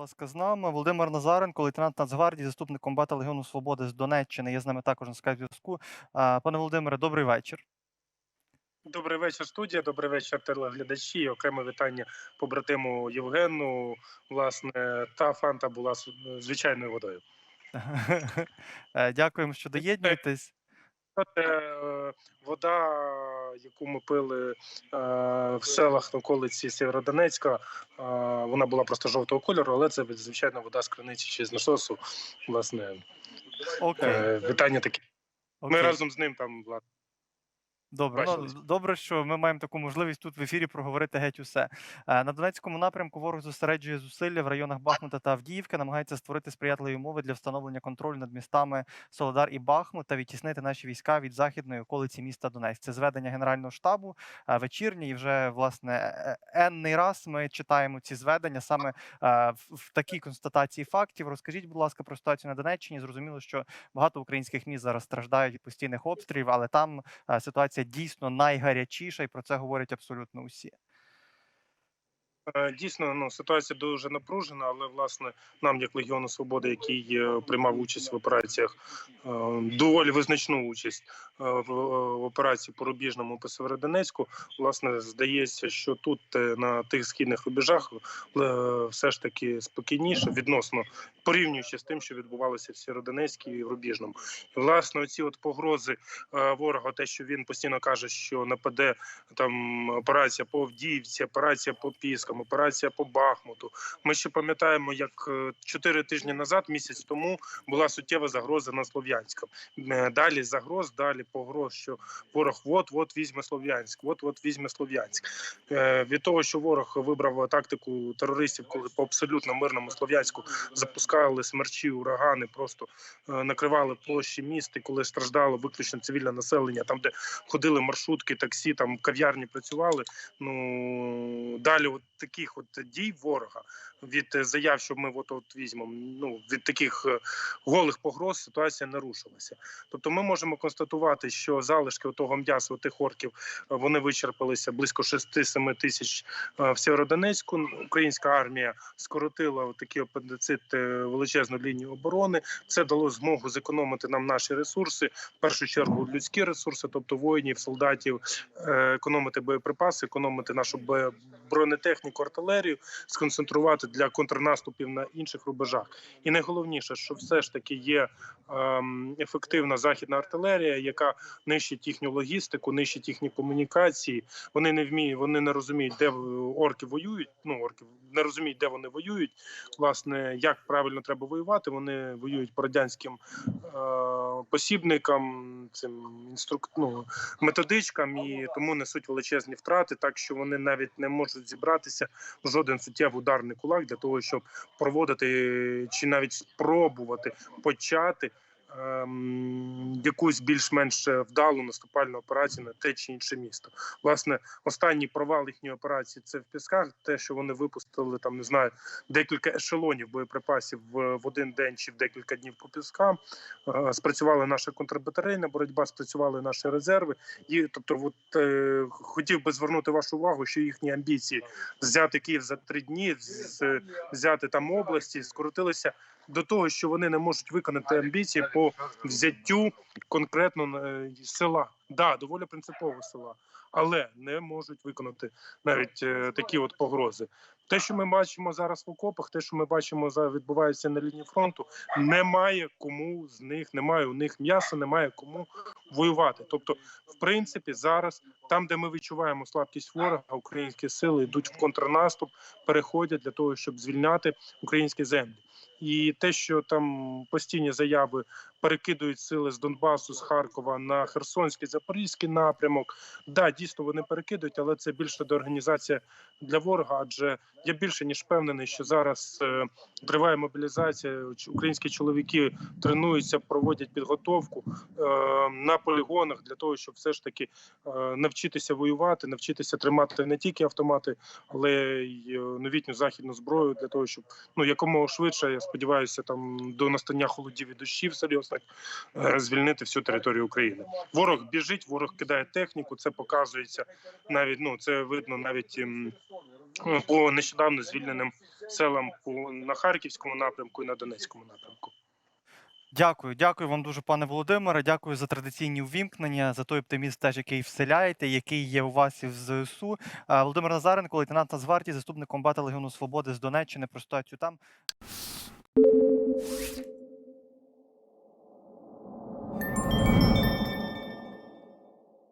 ласка, з нами Володимир Назаренко, лейтенант Нацгвардії, заступник комбата Легіону Свободи з Донеччини. Є з нами також на скайп-зв'язку. Пане Володимире, добрий вечір. Добрий вечір, студія. Добрий вечір, телеглядачі. Окреме вітання побратиму Євгену. Власне, та фанта була звичайною водою. Е, Дякуємо, що доєднуєтесь. Е, вода, яку ми пили е, в селах на околиці Сєвєродонецька, е, вона була просто жовтого кольору, але це звичайна вода з криниці чи з насосу. Власне, okay. е, вітання таке. Ми окей. разом з ним там власне. Добре, ну, добре, що ми маємо таку можливість тут в ефірі проговорити геть усе. Е, На Донецькому напрямку ворог зосереджує зусилля в районах Бахмута та Авдіївки, намагається створити сприятливі умови для встановлення контролю над містами Солодар і Бахмут та відтіснити наші війська від західної околиці міста Донецьк. Це зведення Генерального штабу е, вечірнє, і вже власне е, енний раз ми читаємо ці зведення саме в, такій констатації фактів. Розкажіть, будь ласка, про ситуацію на Донеччині. Зрозуміло, що багато українських міст зараз страждають від постійних обстрілів, але там ситуація дійсно найгарячіша, і про це говорять абсолютно усі. Е, Дійсно, ну ситуація дуже напружена, але власне нам, як Легіону Свободи, який е, приймав участь в операціях, е, доволі визначну участь в, операції по рубіжному по Северодонецьку, власне, здається, що тут на тих східних рубежах все ж таки спокійніше відносно порівнюючи з тим, що відбувалося в Сєвєродонецькій і в Рубіжному. І, власне, оці от погрози ворога, те, що він постійно каже, що нападе там операція по Авдіївці, операція по Піскам, операція по Бахмуту. Ми ще пам'ятаємо, як е, чотири тижні назад, місяць тому, була суттєва загроза на Слов'янську. Е, Далі загроз, далі погроз, що ворог от-от візьме Слов'янськ, от-от візьме Слов'янськ. Е, Від того, що ворог вибрав тактику терористів, коли по абсолютно мирному Слов'янську запускали смерчі, урагани, просто накривали площі міст, і коли страждало виключно цивільне населення, там де ходили маршрутки, таксі, там кав'ярні працювали. Ну далі, от таких от дій ворога від е, заяв, що ми от от візьмемо. Ну від таких е, голих погроз ситуація не рушилася. Тобто, ми можемо констатувати, що залишки того м'яса тих орків е, вони вичерпалися близько 6-7 тисяч в Сєвєродонецьку. Українська армія скоротила такий апендицит величезну лінію оборони. Це дало змогу зекономити нам наші ресурси, в першу чергу людські ресурси, тобто воїнів, солдатів, економити боєприпаси, економити нашу бе- бронетехніку, артилерію, сконцентрувати для контрнаступів на інших рубежах. І найголовніше, що все ж таки є ем, ефективна західна артилерія, яка нищить їхню логістику, нищить їхні комунікації. Вони не вміють, вони не розуміють, де орки воюють. Ну орки не розуміють, де вони воюють. Власне, як правильно треба воювати. Вони воюють по радянським е, посібникам, цим інструк... ну, методичкам, і тому несуть величезні втрати, так що вони навіть не можуть зібратися в жоден суттєвий ударний кулак для того, щоб проводити чи навіть спробувати почати. Ем, Якусь більш-менш вдалу наступальну операцію на те чи інше місто. Власне, останній провал їхньої операції це в Пісках. Те, що вони випустили там, не знаю, декілька ешелонів боєприпасів в, один день чи в декілька днів по Піскам. Е, Спрацювала наша контрбатарейна боротьба, спрацювали наші резерви. І тобто, от, е, хотів би звернути вашу увагу, що їхні амбіції взяти Київ за три дні, взяти там області, скоротилися до того, що вони не можуть виконати амбіції по взяттю конкретно е, села. Да, доволі принципово села, але не можуть виконати навіть е, такі от погрози. Те, що ми бачимо зараз в окопах, те, що ми бачимо за відбувається на лінії фронту, немає кому з них, немає у них м'яса, немає кому воювати. Тобто, в принципі, зараз там, де ми відчуваємо слабкість ворога, українські сили йдуть в контрнаступ, переходять для того, щоб звільняти українські землі. І те, що там постійні заяви перекидують сили з Донбасу, з Харкова на Херсонський, Запорізький напрямок, да, дійсно вони перекидують, але це більше деорганізація для ворога. Адже я більше ніж впевнений, що зараз е, триває мобілізація. Українські чоловіки тренуються, проводять підготовку е, на полігонах для того, щоб все ж таки е, навчитися воювати, навчитися тримати не тільки автомати, але й новітню західну зброю для того, щоб ну якомога швидше, я сподіваюся, там до настання холодів і дощів серйозних е, звільнити всю територію України. Ворог біжить, ворог кидає техніку. Це показується навіть. Ну це видно навіть ем, по нещодавно звільненим селам на харківському напрямку і на Донецькому напрямку. Дякую, дякую вам дуже, пане Володимире. Дякую за традиційні увімкнення, за той оптимізм, теж який вселяєте, який є у вас і в ЗСУ. Е, Володимир Назаренко, лейтенант Нацгвардії, заступник комбата Легіону Свободи з Донеччини про ситуацію там.